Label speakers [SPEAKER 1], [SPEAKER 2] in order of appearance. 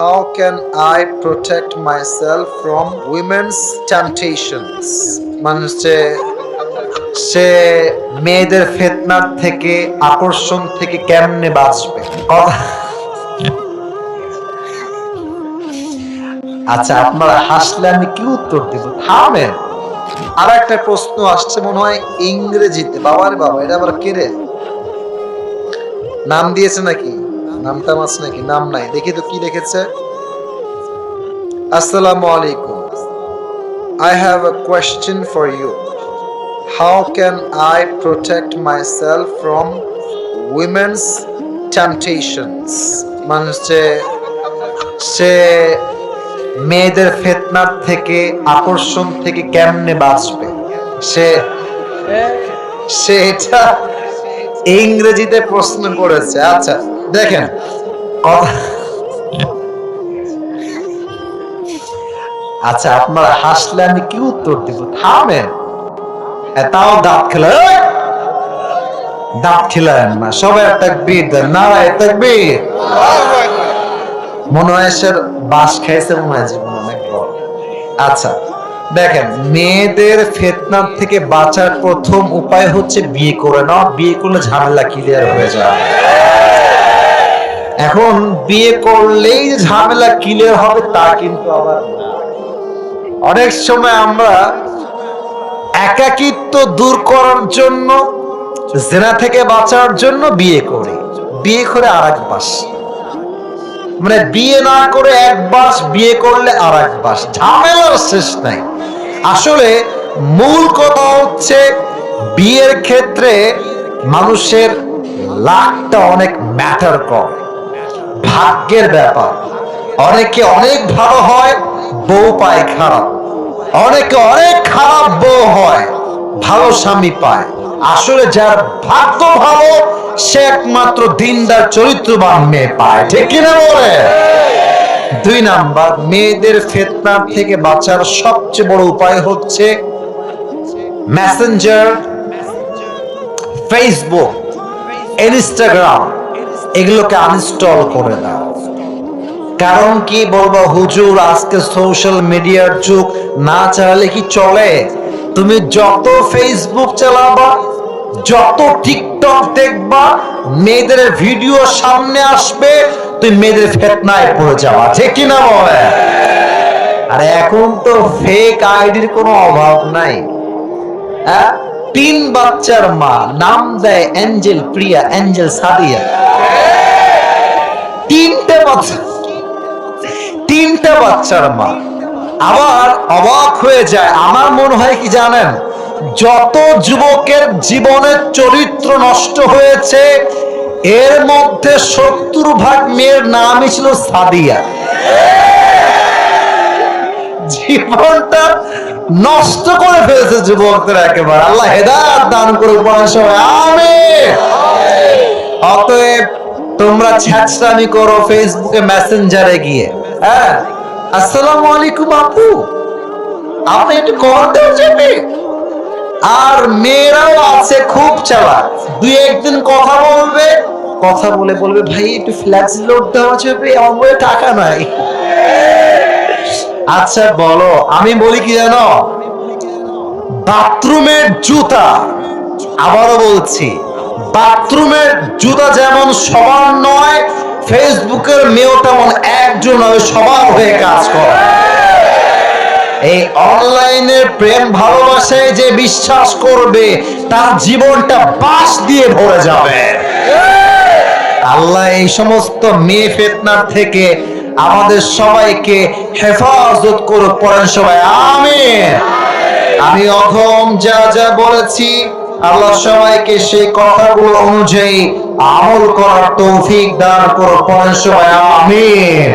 [SPEAKER 1] How can I protect myself from women's temptations? মানে হচ্ছে সে মেয়েদের ফেতনার থেকে, আকর্ষণ থেকে কেমনে বাঁচবে? আচ্ছা আপনারা হাসলে আমি কি উত্তর দিব? থামেন। আর একটা প্রশ্ন আসছে মনে হয় ইংরেজিতে। বাবারে বাবা, এটা আবার কে রে? নাম দিয়েছে নাকি? নামটা মাছ নাকি? নাম নাই। দেখি তো কি লিখেছে। আসসালামু আলাইকুম। I have a question for you. How can I protect myself from women's temptations? মানে হচ্ছে, সে মেয়েদের ফেতনার থেকে, আকর্ষণ থেকে কেমনে বাঁচবে? সে সে এটা ইংরেজিতে প্রশ্ন করেছে। আচ্ছা। দেখেন। আচ্ছা আপনারা হাসলে আমি কি উত্তর দিব? থামেন। তাও দাঁত খেলে দাঁত খেলেন না। সবাই একটা বীর দেন। নারায় তাকবীর। মনে হয় বাস খাইছে মনে হয় আচ্ছা দেখেন, মেয়েদের ফেতনার থেকে বাঁচার প্রথম উপায় হচ্ছে বিয়ে করে নাও। বিয়ে করলে ঝামেলা ক্লিয়ার হয়ে যায়। এখন বিয়ে করলেই ঝামেলা ক্লিয়ার হবে, তা কিন্তু আবার অনেক সময় আমরা একাকিত্ব দূর করার জন্য, জেনা থেকে বাঁচার জন্য বিয়ে করি। বিয়ে করে আর এক বাস। মানে বিয়ে না করে এক বাস, বিয়ে করলে আর এক বাস। ঝামেলার শেষ নাই। আসলে মূল কথা হচ্ছে, বিয়ের ক্ষেত্রে মানুষের লাখটা অনেক ম্যাটার করে। ভাগ্যের ব্যাপার। অনেকে অনেক ভালো হয়, বউ পায় খারাপ। অনেকে অনেক খারাপ বউ হয়, ভালো স্বামী পায়। আসলে যার ভাগ্য ভালো, সে একমাত্র দিনদার, চরিত্রবান মেয়ে পায়। ঠিক কিনা বলে? দুই নাম্বার, মেয়েদের ফেতনার থেকে বাঁচার সবচেয়ে বড় উপায় হচ্ছে মেসেঞ্জার ফেসবুক ইনস্টাগ্রাম এগুলোকে আনইনস্টল করে দাও কারণ কি বলব, হুজুর, আজকে সোশ্যাল মিডিয়ার যুগ, না চালালে কি চলে? তুমি যত ফেসবুক চালাবা, যত টিকটক দেখবা, মেয়েদের ভিডিও সামনে আসবে তুই মেয়েদের ফেতনায় পড়ে যাওয়া ঠিক কিনা বলে? আর এখন তো ফেক আইডির কোনো অভাব নাই। হ্যাঁ? তিন বাচ্চার মা, নাম দেয় অ্যাঞ্জেল প্রিয়া, অ্যাঞ্জেল সাদিয়া। তিনটে বাচ্চা, তিনটা বাচ্চার মা। আবার অবাক হয়ে যায়, আমার মনে হয় কি জানেন? যত যুবকের জীবনের চরিত্র নষ্ট হয়েছে, এর মধ্যে সত্তর ভাগ মেয়ের নামই ছিল সাদিয়া। জীবনটা নষ্ট করে ফেলেছে যুবকদের একেবারে। আল্লাহ হেদায়ত দান করে সময় আমিন। অতএব তোমরা ছ্যাঁচড়ামি করো ফেসবুকে মেসেঞ্জারে গিয়ে। হ্যাঁ? আসসালামু আলাইকুম আপু। আপনি একটু দেওয়া যাবে আর মেয়েরাও আছে, খুব চালাক। দুই একদিন কথা বলবে। কথা বলে বলবে, ভাই, একটু ফ্ল্যাক্স লোড দেওয়া যাবে আমার টাকা নাই। আচ্ছা বলো, আমি বলি কি জানো? বাথরুমের জুতা। আবারও বলছি, বাথরুমের জুতা যেমন সবার নয়, ফেসবুকের মেয়েও তেমন একজন নয়, সবার হয়ে কাজ করে। এই অনলাইনে প্রেম ভালোবাসায় যে বিশ্বাস করবে, তার জীবনটা বাস দিয়ে ভরে যাবে। আল্লাহ এই সমস্ত মেয়ে ফেতনার থেকে আমাদের সবাইকে হেফাজত করুক পড়েন সবাই আমি আমি অঘম যা যা বলেছি, আল্লাহ সবাইকে সেই কথাগুলো অনুযায়ী আমল করার তৌফিক দান করো পড়েন সবাই, আমিন।